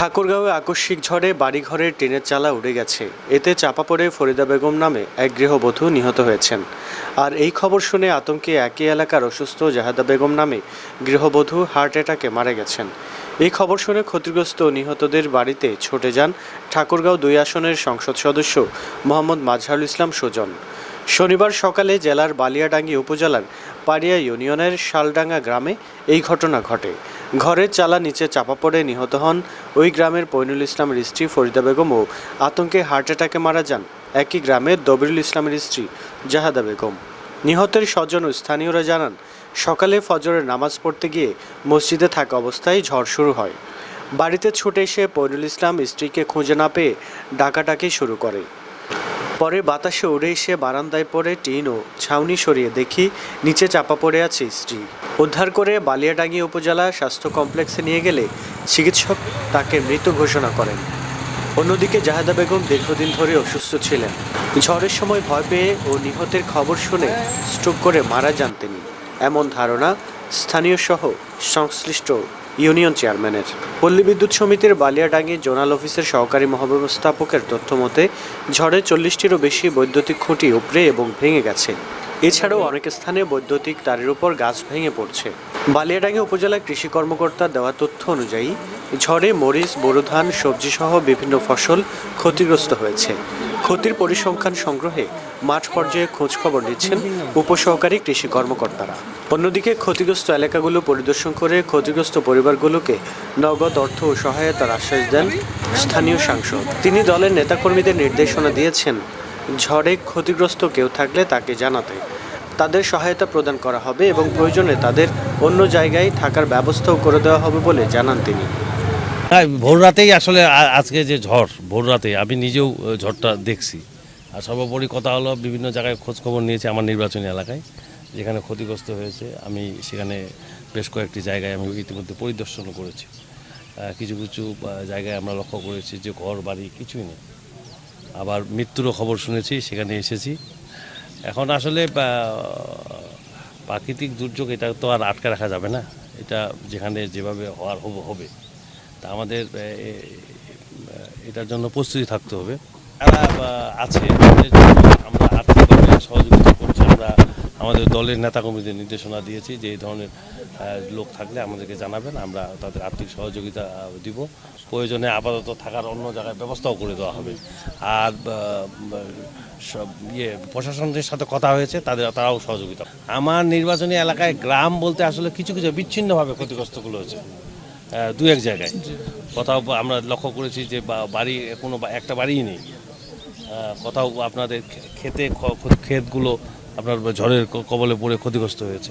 ঠাকুরগাঁওয়ে আকস্মিক ঝড়ে বাড়িঘরের টিনের চালা উড়ে গেছে। এতে চাপা পড়ে ফরিদা বেগম নামে এক গৃহবধূ নিহত হয়েছেন। আর এই খবর শুনে আতঙ্কে একই এলাকার অসুস্থ জাহাদা বেগম নামে গৃহবধূ হার্ট অ্যাটাকে মারা গেছেন। এই খবর শুনে ক্ষতিগ্রস্ত নিহতদের বাড়িতে ছুটে যান ঠাকুরগাঁও দুই আসনের সংসদ সদস্য মোহাম্মদ মাজহারুল ইসলাম সুজন। শনিবার সকালে জেলার বালিয়াডাঙ্গি উপজেলার পাড়িয়া ইউনিয়নের শালডাঙ্গা গ্রামে এই ঘটনা ঘটে। ঘরের চালা নিচে চাপা পড়ে নিহত হন ওই গ্রামের পৈনুল ইসলামের স্ত্রী ফরিদা বেগমও আতঙ্কে হার্ট অ্যাটাকে মারা যান একই গ্রামের দবিরুল ইসলামের স্ত্রী জাহাদা বেগম। নিহতের স্বজন ও স্থানীয়রা জানান, সকালে ফজরের নামাজ পড়তে গিয়ে মসজিদে থাকা অবস্থায় ঝড় শুরু হয়। বাড়িতে ছুটে এসে পৈনুল ইসলাম স্ত্রীকে খুঁজে না পেয়ে ডাকাটাকি শুরু করে। পরে বাতাসে উড়ে এসে বারান্দায় পড়ে টিন ও ছাউনি সরিয়ে দেখি, নিচে চাপা পড়ে আছে স্ত্রী। উদ্ধার করে বালিয়াডাঙ্গি উপজেলা স্বাস্থ্য কমপ্লেক্সে নিয়ে গেলে চিকিৎসক তাকে মৃত ঘোষণা করেন। অন্যদিকে জাহাদা বেগম দীর্ঘদিন ধরে অসুস্থ ছিলেন। ঝড়ের সময় ভয় পেয়ে ও নিহতের খবর শুনে স্ট্রোক করে মারা যান তিনি। এমন ধারণা স্থানীয় সহ সংশ্লিষ্ট ইউনিয়ন চেয়ারম্যানের। পল্লী বিদ্যুৎ সমিতির বালিয়াডাঙ্গি জোনাল অফিসের সহকারী মহাব্যবস্থাপকের তথ্য মতে, ঝড়ে চল্লিশটিরও বেশি বৈদ্যুতিক খুঁটি উপড়ে এবং ভেঙে গেছে। এছাড়াও অনেক স্থানে বৈদ্যুতিক তারের উপর গাছ ভেঙে পড়ছে। বালিয়াডাঙ্গি উপজেলা কৃষি কর্মকর্তা দেওয়া তথ্য অনুযায়ী, ঝড়ে মরিচ, বোরো ধান সবজি সহ বিভিন্ন ফসল ক্ষতিগ্রস্ত হয়েছে। ক্ষতির পরিসংখ্যান সংগ্রহে মাঠ পর্যায়ে খোঁজ খবর নিচ্ছেন উপসহকারী কৃষি কর্মকর্তারা। অন্যদিকে ক্ষতিগ্রস্ত এলাকাগুলো পরিদর্শন করে ক্ষতিগ্রস্ত পরিবারগুলোকে নগদ অর্থ ও সহায়তার আশ্বাস দেন স্থানীয় সাংসদ। তিনি দলের নেতাকর্মীদের নির্দেশনা দিয়েছেন, ঝড়ে ক্ষতিগ্রস্ত কেউ থাকলে তাকে জানাতে। তাদের সহায়তা প্রদান করা হবে এবং প্রয়োজনে তাদের অন্য জায়গায় থাকার ব্যবস্থাও করে দেওয়া হবে বলে জানান তিনি। হ্যাঁ ভোর রাতেই আসলে আজকে যে ঝড়, ভোর রাতে আমি নিজেও ঝড়টা দেখছি। আর সর্বোপরি কথা হলো, বিভিন্ন জায়গায় খোঁজখবর নিয়েছে আমার নির্বাচনী এলাকায়, যেখানে ক্ষতিগ্রস্ত হয়েছে। আমি সেখানে বেশ কয়েকটি জায়গায় আমি ইতিমধ্যে পরিদর্শনও করেছি। কিছু কিছু জায়গায় আমরা লক্ষ্য করেছি যে ঘর, বাড়ি কিছুই নেই। আবার মৃত্যুরও খবর শুনেছি, সেখানে এসেছি। এখন আসলে প্রাকৃতিক দুর্যোগ, এটা তো আর আটকে রাখা যাবে না। এটা যেখানে যেভাবে হওয়ার হবে হবে। তা আমাদের এটার জন্য প্রস্তুতি থাকতে হবে। আছে তাদের জন্য। আমরা আর্থিকভাবে সহযোগিতা করছি। আমরা আমাদের দলের নেতাকর্মীদের নির্দেশনা দিয়েছি যে এই ধরনের লোক থাকলে আমাদেরকে জানাবেন। আমরা তাদের আর্থিক সহযোগিতা দিব। প্রয়োজনে আপাতত থাকার অন্য জায়গায় ব্যবস্থাও করে দেওয়া হবে। আর সব ইয়ে প্রশাসনদের সাথে কথা হয়েছে তাদের তারাও সহযোগিতা। আমার নির্বাচনী এলাকায় গ্রাম বলতে আসলে কিছু কিছু বিচ্ছিন্নভাবে ক্ষতিগ্রস্তগুলো হয়েছে। দু এক জায়গায়। কোথাও আমরা লক্ষ্য করেছি যে বাড়ি কোনো একটা বাড়িই নেই। কোথাও আপনাদের খেতে ক্ষেতগুলো আপনার ঝড়ের কবলে পড়ে ক্ষতিগ্রস্ত হয়েছে।